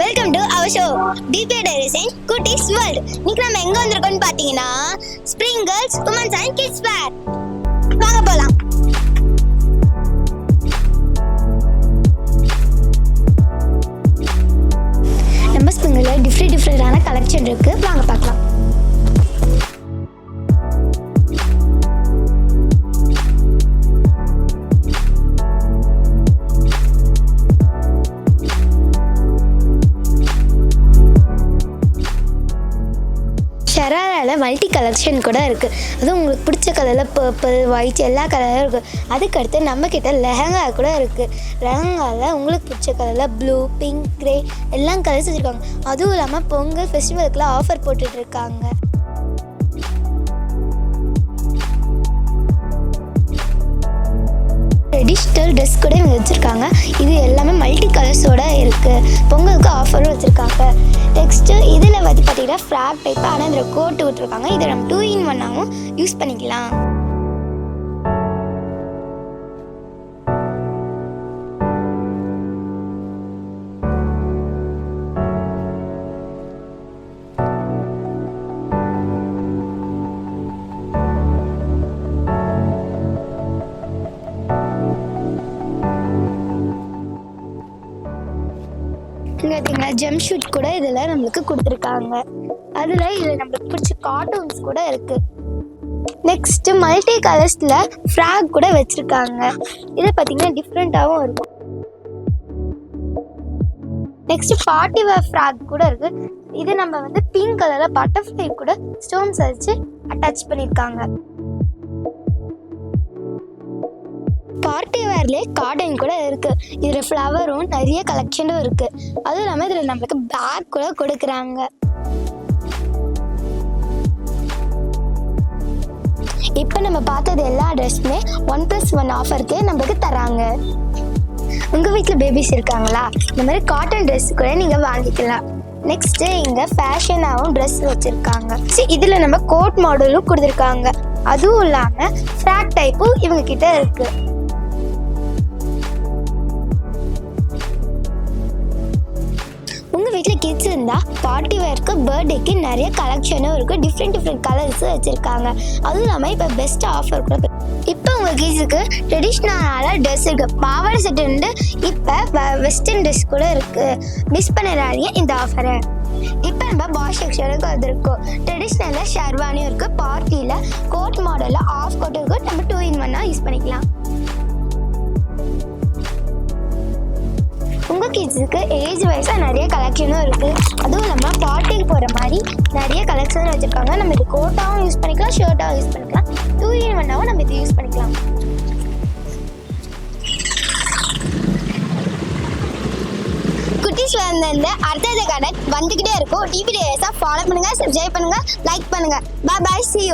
Welcome to our show டிபி டைரிசன் குட்டிஸ் வேர்ல்ட் இன்னைக்கு நம்ம எங்க வந்திருக்கோம்னு பாத்தீங்கன்னா spring girls women's and kids wear வாங்க போலாம். நம்ம ஸ்ப்ரிங்கில் டிஃப்ரெண்ட் டிஃப்ரெண்டான கலெக்ஷன் இருக்கு. ஷராரால மல்டி கலெக்ஷன் கூட இருக்குது அதுவும் உங்களுக்கு பிடிச்ச கலரில் பர்பிள் ஒயிட் எல்லா கலரும் இருக்குது அதுக்கடுத்து நம்மக்கிட்ட லெஹங்கா கூட இருக்குது லெஹங்காவில் உங்களுக்கு பிடிச்ச கலரில் ப்ளூ பிங்க் க்ரே எல்லாம் கலர்ஸ் வச்சுருக்காங்க. அதுவும் இல்லாமல் பொங்கல் ஃபெஸ்டிவலுக்குலாம் ஆஃபர் போட்டுட்ருக்காங்க ட்ரெடிஷ்னல் ட்ரெஸ் கூட இவங்க வச்சுருக்காங்க. இது எல்லாமே மல்டி கலர்ஸோட இருக்குது பொங்கலுக்கு ஆஃபரும் வச்சுருக்காங்க. இதில் ஃப்ராக் டைப் ஆனால் இதில் கோட்டு விட்டுருக்காங்க இதை நம்ம டூ இன் ஒன்னாகவும் யூஸ் பண்ணிக்கலாம். பார்த்தீங்களா ஜெம் ஷூட் கூட இதில் நம்மளுக்கு கொடுத்துருக்காங்க. அதில் இதில் நம்மளுக்கு பிடிச்ச கார்ட்டூன்ஸ் கூட இருக்குது நெக்ஸ்ட் மல்டி கலர்ஸில் ஃப்ராக் கூட வச்சுருக்காங்க. இது பார்த்தீங்கன்னா டிஃப்ரெண்ட்டாகவும் இருக்கும். நெக்ஸ்ட் பார்ட்டி வேர் ஃப்ராக் கூட இருக்கு. இது நம்ம வந்து பிங்க் கலரில் பட்டர்ஃப்ளை கூட ஸ்டோன்ஸ் வச்சு அட்டாச் பண்ணியிருக்காங்க பார்ட்டி வேர்லேயே கார்டன் கூட இருக்கு. இதில் ஃப்ளவரும் நிறைய கலெக்ஷனும் இருக்கு. அதுவும் இல்லாமல் இதில் நம்மளுக்கு பேக் கூட கொடுக்குறாங்க. இப்போ நம்ம பார்த்தது எல்லா ட்ரெஸ்ஸுமே ஒன் ப்ளஸ் ஒன் ஆஃபருக்கு நம்மளுக்கு தராங்க. உங்கள் வீட்டில் பேபிஸ் இருக்காங்களா? இந்த மாதிரி காட்டன் ட்ரெஸ் கூட நீங்கள் வாங்கிக்கலாம். நெக்ஸ்ட்டு இங்கே ஃபேஷனாகவும் ட்ரெஸ் வச்சுருக்காங்க. இதில் நம்ம கோட் மாடலும் கொடுத்துருக்காங்க. அதுவும் இல்லாமல் ஃப்ராக் டைப்பும் இவங்க கிட்ட இருக்குது வீட்டில் கிட்ஸ் இருந்தால் பார்ட்டி வேர்க்கு பர்த்டேக்கு நிறைய கலெக்ஷனும் இருக்குது டிஃப்ரெண்ட் டிஃப்ரெண்ட் கலர்ஸும் வச்சுருக்காங்க. அதுவும் இல்லாமல் இப்போ பெஸ்ட் ஆஃபர் கூட இப்போ உங்கள் கிட்ஸுக்கு ட்ரெடிஷ்னலான ட்ரெஸ் இருக்குது பாவாடை செட்டு இருந்து இப்போ வெஸ்டர்ன் ட்ரெஸ் கூட இருக்குது மிஸ் பண்ணிடாதீங்க இந்த ஆஃபரை இப்போ நம்ம பாய் செக்ஷனுக்கு வந்திருக்கோம். ட்ரெடிஷ்னலில் ஷெர்வானியும் இருக்குது பார்ட்டியில் கோட் மாடலில் ஆஃப் கோட்டும் இருக்குது நம்ம டூ இன் ஒன்னாக யூஸ் பண்ணிக்கலாம். கிட்ஸுக்கு ஏஜ் வைஸாக நிறைய கலெக்ஷனும் இருக்குது அதுவும் இல்லாமல் பார்ட்டிக்கு போகிற மாதிரி நிறைய கலெக்ஷன் வச்சுருக்காங்க. நம்ம இது கோட்டாகவும் யூஸ் பண்ணிக்கலாம் ஷர்ட்டாகவும் யூஸ் பண்ணிக்கலாம். டூ இன் ஒன்னாகவும் நம்ம இது யூஸ் பண்ணிக்கலாம். குட்டீஸ் வந்து அடுத்தது கடை வந்துக்கிட்டே இருக்கும். டிபி டேஸாக ஃபாலோ பண்ணுங்கள் சப்ஸ்கிரைப் பண்ணுங்கள் லைக் பண்ணுங்கள் பாய் பாய் சி